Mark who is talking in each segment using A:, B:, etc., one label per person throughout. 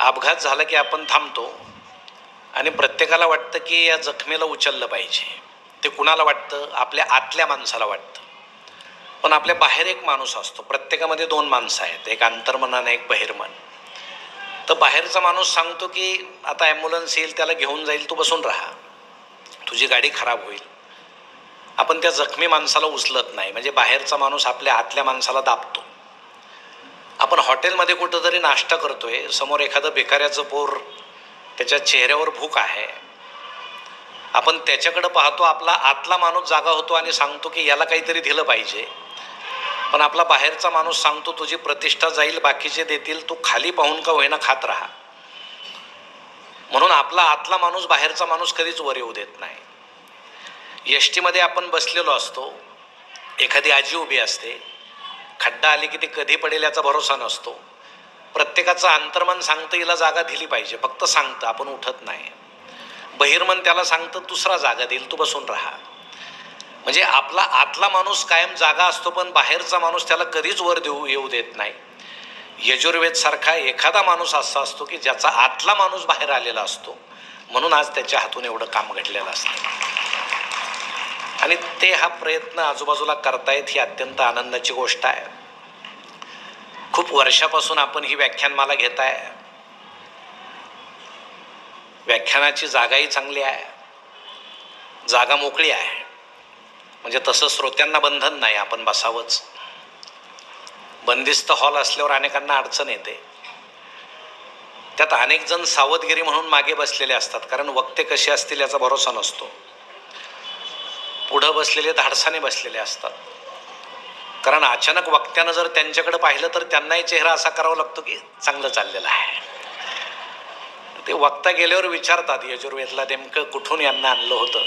A: अपघात झाला की आपण थांबतो आणि प्रत्येकाला वाटतं की या जखमेला उचललं पाहिजे. ते कुणाला वाटतं? आपल्या आतल्या माणसाला वाटतं. पण आपल्या बाहेर एक माणूस असतो. प्रत्येकामध्ये दोन माणसं आहेत. एक अंतर्मन आणि एक बहिर्मन. तर बाहेरचा माणूस सांगतो की आता ॲम्ब्युलन्स येईल त्याला घेऊन जाईल तू बसून राहा. तुझी गाडी खराब होईल. आपण त्या जखमी माणसाला उचलत नाही. म्हणजे बाहेरचा माणूस आपल्या आतल्या माणसाला दाबतो. आपण हॉटेलमध्ये कुठंतरी नाश्ता करतोय समोर एखादं बेकाऱ्याचं पोर त्याच्या चेहऱ्यावर भूक आहे. आपण त्याच्याकडं पाहतो आपला आतला माणूस जागा होतो आणि सांगतो की याला काहीतरी दिलं पाहिजे. पण आपला बाहेरचा माणूस सांगतो तुझी प्रतिष्ठा जाईल बाकीचे देतील तू खाली पाहून का होईना खात राहा. म्हणून आपला आतला माणूस बाहेरचा माणूस कधीच वर येऊ देत नाही. एस टीमध्ये आपण बसलेलो असतो. एखादी आजी उभी असते. खड्डा आली की ते कधी पडेल याचा भरोसा नसतो. प्रत्येकाचं अंतर्मन सांगतं हिला जागा दिली पाहिजे. फक्त सांगतं आपण उठत नाही. बहिर्मन त्याला सांगतं दुसरा जागा देईल तू बसून राहा. म्हणजे आपला आतला माणूस कायम जागा असतो पण बाहेरचा माणूस त्याला कधीच वर देऊ येऊ देत नाही. यजुर्वेद सारखा एखादा माणूस असा असतो की ज्याचा आतला माणूस बाहेर आलेला असतो. म्हणून आज त्याच्या हातून एवढं काम घडलेलं असतं. आणि ते हा प्रयत्न आजूबाजूला करतायत ही अत्यंत आनंदाची गोष्ट आहे. खूप वर्षापासून आपण ही व्याख्यानमाला घेताय. व्याख्यानाची जागाही चांगली आहे. जागा मोकळी आहे. म्हणजे तसं श्रोत्यांना बंधन नाही आपण बसावंच. बंदिस्त हॉल असल्यावर अनेकांना अडचण येते. त्यात अनेक जण सावधगिरी म्हणून मागे बसलेले असतात कारण वक्ते कसे असतील याचा भरोसा नसतो. पुढं बसलेले धाडसाने बसलेले असतात. कारण अचानक वक्त्यानं जर त्यांच्याकडे पाहिलं तर त्यांनाही चेहरा असा करावा लागतो की चांगलं चाललेलं आहे. ते वक्ता गेल्यावर विचारतात यजुर्वेदला नेमकं कुठून यांना आणलं होतं?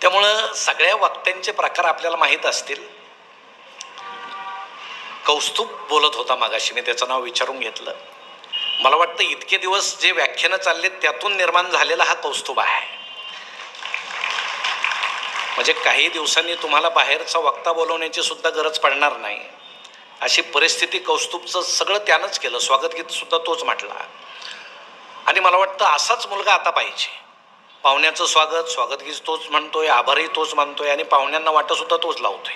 A: त्यामुळं सगळ्या वक्त्यांचे प्रकार आपल्याला माहीत असतील. कौस्तुभ बोलत होता मागाशी मी त्याचं नाव विचारून घेतलं. मला वाटतं इतके दिवस जे व्याख्यानं चालले त्यातून निर्माण झालेला हा कौस्तुभ आहे. म्हणजे काही दिवसांनी तुम्हाला बाहेरचा वक्ता बोलवण्याची सुद्धा गरज पडणार नाही. अशी परिस्थिती कौस्तुभचं सगळं त्यानंच केलं. स्वागतगीतसुद्धा तोच म्हटला. आणि मला वाटतं असाच मुलगा आता पाहिजे. पाहुण्याचं स्वागत स्वागतगीत तोच म्हणतोय आभारही तोच मानतोय आणि पाहुण्यांना वाटंसुद्धा तोच लावतोय.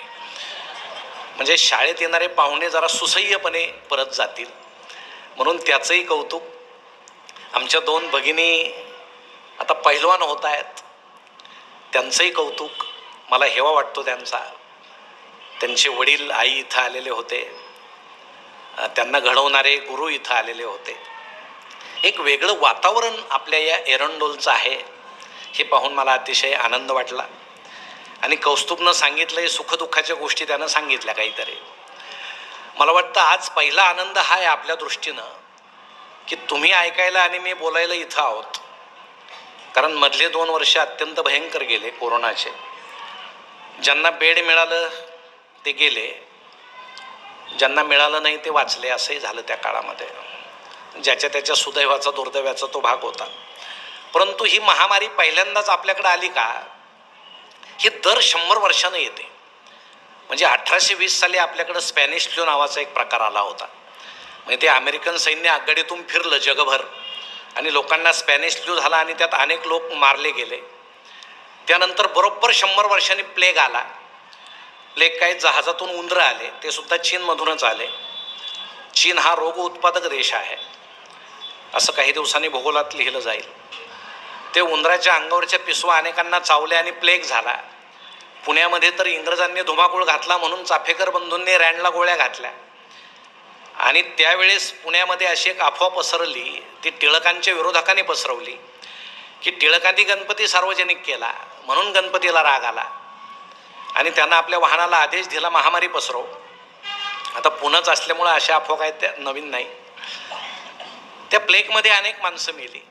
A: म्हणजे शाळेत येणारे पाहुणे जरा सुसह्यपणे परत जातील. म्हणून त्याचंही कौतुक. आमच्या दोन भगिनी आता पैलवान होत आहेत. त्यांचंही कौतुक. मला हेवा वाटतो त्यांचा. त्यांचे वडील आई इथं आलेले होते. त्यांना घडवणारे गुरु इथं आलेले होते. एक वेगळं वातावरण आपल्या या एरंडोलचं आहे हे पाहून मला अतिशय आनंद वाटला. आणि कौस्तुभनं सांगितलं सुखदुःखाच्या गोष्टी त्यानं सांगितल्या काहीतरी. मला वाटतं आज पहिला आनंद हा आहे आपल्या दृष्टीनं की तुम्ही ऐकायला आणि मी बोलायला इथं आहोत. कारण मधले दोन वर्ष अत्यंत भयंकर गेले कोरोनाचे. ज्यांना बेड मिळालं ते गेले. ज्यांना मिळालं नाही ते वाचले. असंही झालं त्या काळामध्ये. ज्याच्या त्याच्या सुदैवाचा दुर्दैवाचा तो भाग होता. परंतु ही महामारी पहिल्यांदाच आपल्याकडे आली का? ही दर शंभर वर्षानं येते. म्हणजे अठराशे वीस साली आपल्याकडं स्पॅनिश फ्लू नावाचा एक प्रकार आला होता. म्हणजे ते अमेरिकन सैन्य आघाडीतून फिरलं जगभर. आणि लोकांना स्पॅनिश फ्लू झाला आणि त्यात अनेक लोक मारले गेले. त्यानंतर बरोबर शंभर वर्षांनी प्लेग आला. प्लेग काही जहाजातून उंदरं आले ते सुद्धा चीनमधूनच आले. चीन हा रोग उत्पादक देश आहे. असं काही दिवसांनी भूगोलात लिहिलं जाईल. ते उंदराच्या अंगावरच्या पिसवा अनेकांना चावल्या आणि प्लेग झाला. पुण्यामध्ये तर इंग्रजांनी धुमाकूळ घातला म्हणून चाफेकर बंधूंनी रँडला गोळ्या घातल्या. आणि त्यावेळेस पुण्यामध्ये अशी एक अफवा पसरली ती टिळकांच्या विरोधकांनी पसरवली. की टिळकांनी गणपती सार्वजनिक केला म्हणून गणपतीला राग आला. आणि त्यांना आपल्या वाहनाला आदेश दिला महामारी पसरव. आता पुणंच असल्यामुळं अशा अफवा काय त्या नवीन नाही. त्या प्लेगमध्ये अनेक माणसं मेली.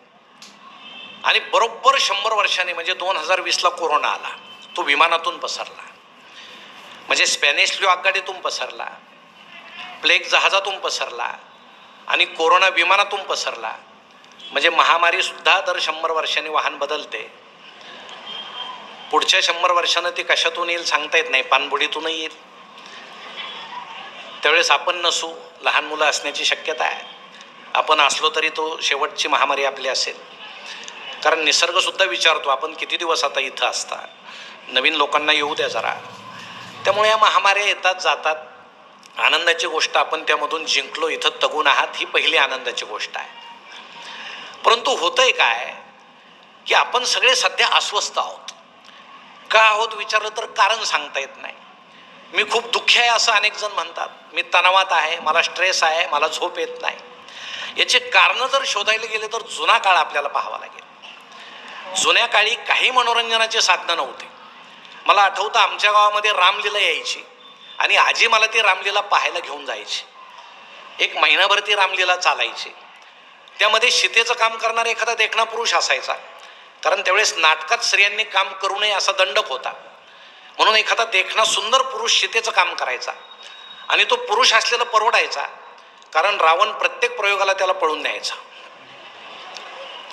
A: आणि बरोबर शंभर वर्षाने म्हणजे दोन हजार वीसला कोरोना आला. तो विमानातून पसरला. म्हणजे स्पॅनिश फ्लू आघाडीतून पसरला. प्लेग जहाजातून पसरला. आणि कोरोना विमानातून पसरला. म्हणजे महामारीसुद्धा दर शंभर वर्षांनी वाहन बदलते. पुढच्या शंभर वर्षानं ती कशातून येईल सांगता येत नाही पाणबुडीतूनही येईल. त्यावेळेस आपण नसू लहान मुलं असण्याची शक्यता आहे. आपण असलो तरी तो शेवटची महामारी आपली असेल. कारण निसर्गसुद्धा विचारतो आपण किती दिवस आता इथं असता? नवीन लोकांना येऊ द्या जरा. त्यामुळे या महामाऱ्या येतात जातात. आनंदाची गोष्ट आपण त्यामधून जिंकलो इथं तगून आहात ही पहिली आनंदाची गोष्ट आहे. परंतु होतंय काय की आपण सगळे सध्या अस्वस्थ आहोत. का आहोत विचारलं तर कारण सांगता येत नाही. मी खूप दुःखी आहे असं अनेक जण म्हणतात. मी तणावात आहे मला स्ट्रेस आहे मला झोप येत नाही. याचे कारणं जर शोधायला गेले तर जुना काळ आपल्याला पाहावा लागेल. जुन्या काळी काही मनोरंजनाचे साधनं नव्हते. मला आठवतं आमच्या गावामध्ये रामलीला यायची आणि आजी मला ती रामलीला पाहायला घेऊन जायची. एक महिनाभर ती रामलीला चालायची. त्यामध्ये सीतेचं काम करणारा एखादा देखणा पुरुष असायचा. कारण त्यावेळेस नाटकात स्त्रियांनी काम करू नये असा दंडक होता. म्हणून एखादा देखणा सुंदर पुरुष सीतेचं काम करायचा. आणि तो पुरुष असलेला परवडायचा. कारण रावण प्रत्येक प्रयोगाला त्याला पळून न्यायचा.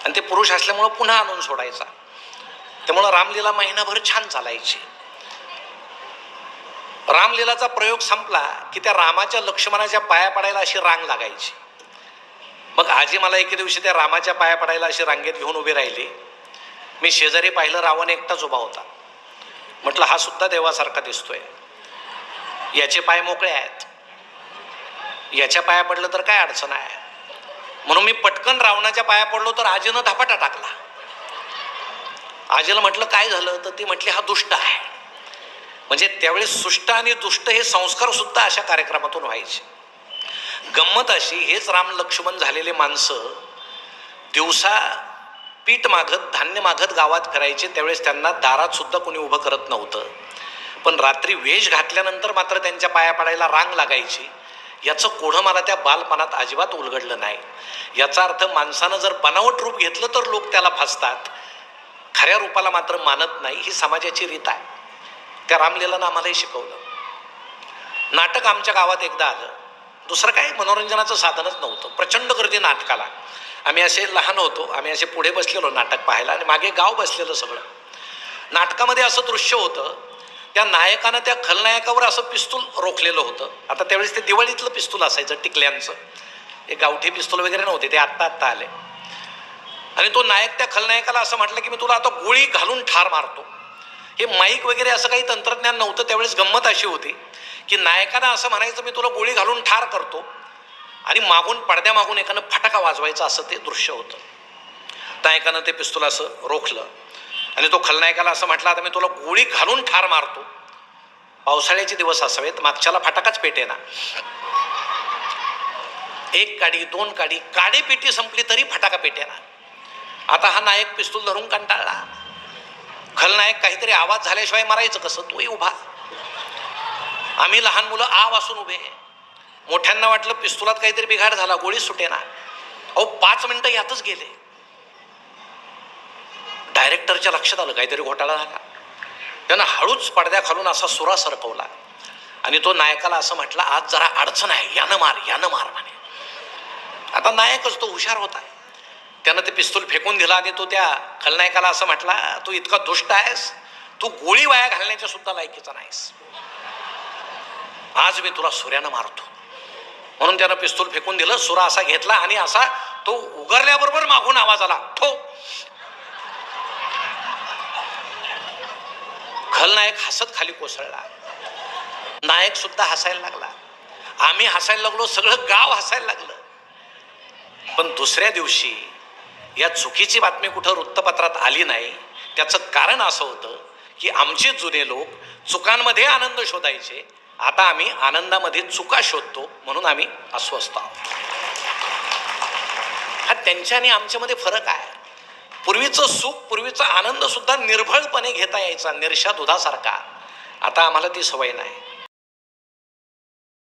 A: आणि ते पुरुष असल्यामुळं पुन्हा आणून सोडायचा. त्यामुळं रामलीला महिनाभर छान चालायची. रामलीलाचा प्रयोग संपला की त्या रामाच्या लक्ष्मणाच्या पाया पडायला अशी रांग लागायची. मग आजी मला एके दिवशी त्या रामाच्या पाया पडायला अशी रांगेत घेऊन उभी राहिली. मी शेजारी पाहिलं रावण एकटाच उभा होता. म्हटलं हा सुद्धा देवासारखा दिसतोय. याचे पाय मोकळे आहेत. याच्या पाया पडलं तर काय अडचण आहे? म्हणून मी पटकन रावणाच्या पाया पडलो तर आजीनं धपाटा टाकला. आजीला म्हटलं काय झालं? तर ती म्हटली हा दुष्ट आहे. म्हणजे त्यावेळी सुष्ट आणि दुष्ट हे संस्कार सुद्धा अशा कार्यक्रमातून व्हायचे. गंमत अशी हेच राम लक्ष्मण झालेले माणसं दिवसा पीठ मागत धान्य मागत गावात फिरायचे त्यावेळेस त्यांना दारात सुद्धा कोणी उभं करत नव्हतं. पण रात्री वेश घातल्यानंतर मात्र त्यांच्या पाया पडायला रांग लागायची. याचं कोढं मला त्या बालपणात अजिबात उलगडलं नाही. याचा अर्थ माणसानं जर बनावट रूप घेतलं तर लोक त्याला फसतात. खऱ्या रूपाला मात्र मानत नाही ही समाजाची रीत आहे. त्या रामलीलानं आम्हालाही शिकवलं. नाटक आमच्या गावात एकदा आलं. दुसरं काही मनोरंजनाचं साधनच नव्हतं. प्रचंड गर्दी नाटकाला. आम्ही असे लहान होतो आम्ही असे पुढे बसलेलो नाटक पाहायला आणि मागे गाव बसलेलं सगळं. नाटकामध्ये असं दृश्य होतं त्या नायकानं त्या खलनायकावर असं पिस्तूल रोखलेलं होतं. आता त्यावेळेस ते दिवाळीतलं पिस्तूल असायचं टिकल्यांचं. हे गावठी पिस्तूल वगैरे नव्हते ते आत्ता आत्ता आले. आणि तो नायक त्या खलनायकाला असं म्हटलं की मी तुला आता गोळी घालून ठार मारतो. हे माईक वगैरे असं काही तंत्रज्ञान नव्हतं त्यावेळेस गंमत अशी होती. की नायकानं असं म्हणायचं मी तुला गोळी घालून ठार करतो. आणि मागून पडद्यामागून एकानं फटाका वाजवायचा असं ते दृश्य होतं. नायकानं ते पिस्तूल असं रोखलं. आणि तो खलनायकाला असं म्हटलं आता मी तुला गोळी घालून ठार मारतो. पावसाळ्याचे दिवस असावेत मागच्याला फटाकाच पेटे ना एक काडी दोन काडी काडी पेटी संपली तरी फटाका पेटेना आता हा नायक पिस्तूल धरून कंटाळला. खलनायक काहीतरी आवाज झाल्याशिवाय मारायचं कसं? तोही उभा. आम्ही लहान मुलं आ वासून उभे मोठ्यांना वाटलं पिस्तुलात काहीतरी बिघाड झाला गोळी सुटेना. अहो पाच मिनिटं यातच गेले. डायरेक्टरच्या लक्षात आलं काहीतरी घोटाळा झाला. त्यानं हळूच पडद्या खालून असा सुरा सरकवला. आणि तो नायकाला असं म्हटलं आज जरा अडचण आहे यानं मार यानं मार म्हणे. आता नायकच तो हुशार होता. त्यानं ते पिस्तूल फेकून दिला आणि तो त्या खलनायकाला असं म्हटला तू इतका दुष्ट आहेस तू गोळी वाया घालण्याच्या सुद्धा लायकीचा नाहीस. आज मी तुला सूर्यानं मारतो. म्हणून त्यानं पिस्तूल फेकून दिलं सुरा असा घेतला आणि असा तो उघडल्याबरोबर मागून आवाज आला ठो खलनायक हसत खाली कोसळला. नायक सुद्धा हसायला लागला. आम्ही हसायला लागलो सगळं गाव हसायला लागलं. पण दुसऱ्या दिवशी या चुकीची बातमी कुठं वृत्तपत्रात आली नाही त्याचं कारण असं होतं की आमचे जुने लोक चुकांमध्ये आनंद शोधायचे आता आम्ही आनंदामध्ये चुका शोधतो म्हणून आम्ही अस्वस्थ आहोत. हा त्यांच्या आणि आमच्यामध्ये फरक आहे. पूर्वीचं सुख पूर्वीचा आनंद सुद्धा निर्भळपणे घेता यायचा निर्षा दुधासारखा आता आम्हाला ती सवय नाही.